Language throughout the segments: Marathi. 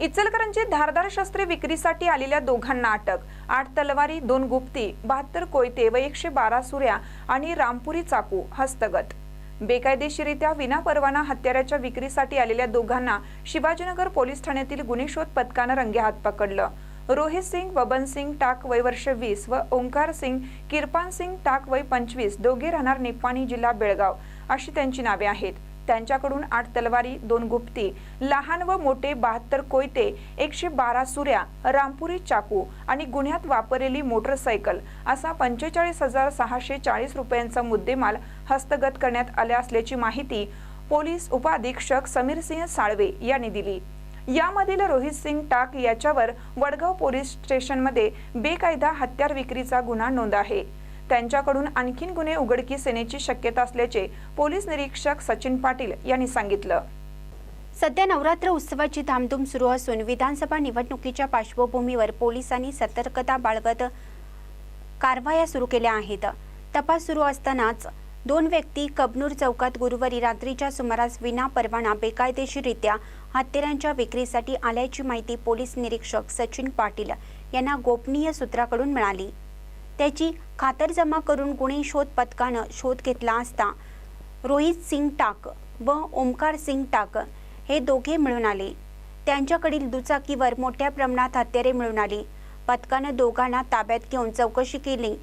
इचलकरंजी धारदार शस्त्रे विक्रीसाठी आलेल्या दोघांना अटक. आठ तलवारी दोन गुप्ती बहात्तर कोयते व एकशे बारा सुऱ्या आणि रामपुरी चाकू हस्तगत. बेकायदेशीरित्या विनापरवाना हत्याराच्या विक्रीसाठी आलेल्या दोघांना शिवाजीनगर पोलीस ठाण्यातील गुन्हे शोध पथकानं रंगेहात पकडलं. रोहित सिंग बबन सिंग टाक वय वर्ष वीस व ओंकार सिंग किरपान सिंग टाक वय पंचवीस दोघे राहणार निपाणी जिल्हा बेळगाव अशी त्यांची नावे आहेत. त्यांच्याकडून आठ तलवारी दोन गुप्ती लहान व मोठे बहात्तर कोयते एकशे बारा सुऱ्या रामपुरी चाकू आणि गुन्ह्यात वापरलेली मोटरसायकल असा पंचेचाळीस हजार सहाशे चाळीस रुपयांचा मुद्देमाल हस्तगत करण्यात आला असल्याची माहिती पोलीस उपाधीक्षक समीर सिंह साळवे यांनी दिली. यामधील रोहित सिंग टाक याच्यावर वडगाव पोलीस स्टेशनमध्ये बेकायदा हत्यार विक्रीचा गुन्हा नोंद आहे. त्यांच्याकडून आणखीन गुन्हे उघडकीस येण्याची शक्यता असल्याचे पोलीस निरीक्षक सचिन पाटील यांनी सांगितलं. सध्या नवरात्र उत्सवाची धामधूम सुरू असून विधानसभा निवडणुकीच्या पार्श्वभूमीवर पोलिसांनी सतर्कता बाळगत कारवाया सुरू केल्या आहेत. तपास सुरू असतानाच दोन व्यक्ती कबनूर चौकात गुरुवारी रात्रीच्या सुमारास विना परवाना बेकायदेशीररित्या हत्यारांच्या विक्रीसाठी आल्याची माहिती पोलीस निरीक्षक सचिन पाटील यांना गोपनीय सूत्राकडून मिळाली. त्याची खातरजमा करून गुन्हे शोध पथकानं शोध घेतला असता रोहित सिंग टाक व ओमकार सिंग टाक हे दोघे मिळून आले. त्यांच्याकडील दुचाकीवर मोठ्या प्रमाणात हत्यारे मिळून आली. पथकानं दोघांना ताब्यात घेऊन चौकशी केली.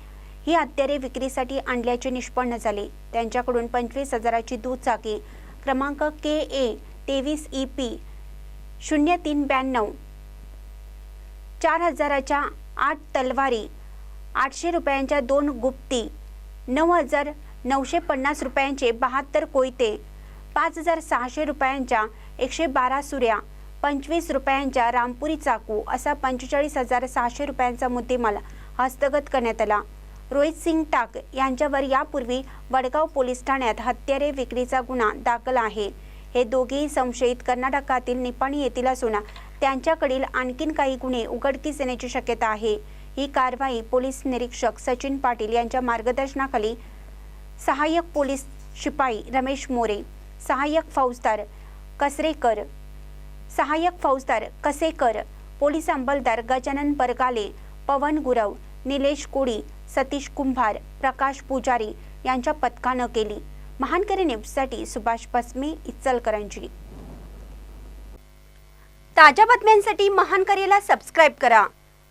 ही हत्यारे विक्रीसाठी आणल्याचे निष्पन्न झाले. त्यांच्याकडून पंचवीस हजाराची दुचाकी क्रमांक के ए तेवीस ई पी शून्य तीन ब्याण्णव चार हजाराच्या आठ तलवारी आठशे रुपयांच्या दोन गुप्ती नऊ हजार नऊशे पन्नास रुपयांचे बहात्तर कोयते पाच हजार सहाशे रुपयांच्या एकशे बारा सुऱ्या पंचवीस रुपयांच्या रामपुरी चाकू असा पंचेचाळीस हजार सहाशे रुपयांचा मुद्देमाल हस्तगत करण्यात आला. रोहित सिंग टाक यांच्यावर यापूर्वी वडगाव पोलीस ठाण्यात हत्यारे विक्रीचा गुन्हा दाखल आहे. हे दोघेही संशयित कर्नाटकातील निपाणी येथील असून त्यांच्याकडील आणखीन काही गुन्हे उघडकीस येण्याची शक्यता आहे. ही कारवाई पोलीस निरीक्षक सचिन पाटील यांच्या मार्गदर्शनाखाली सहाय्यक पोलीस शिपाई रमेश मोरे सहाय्यक फौजदार कसरेकर सहाय्यक फौजदार कसेकर पोलीस अंमलदार गजानन परगाले पवन गुरव निलेश कोळी सतीश कुंभार प्रकाश पुजारी यांच्या पथकानं केली. महानकरी न्यूजसाठी सुभाष बसमे इचलकरंजी. ताज्या बातम्यांसाठी महानकरीला सबस्क्राईब करा.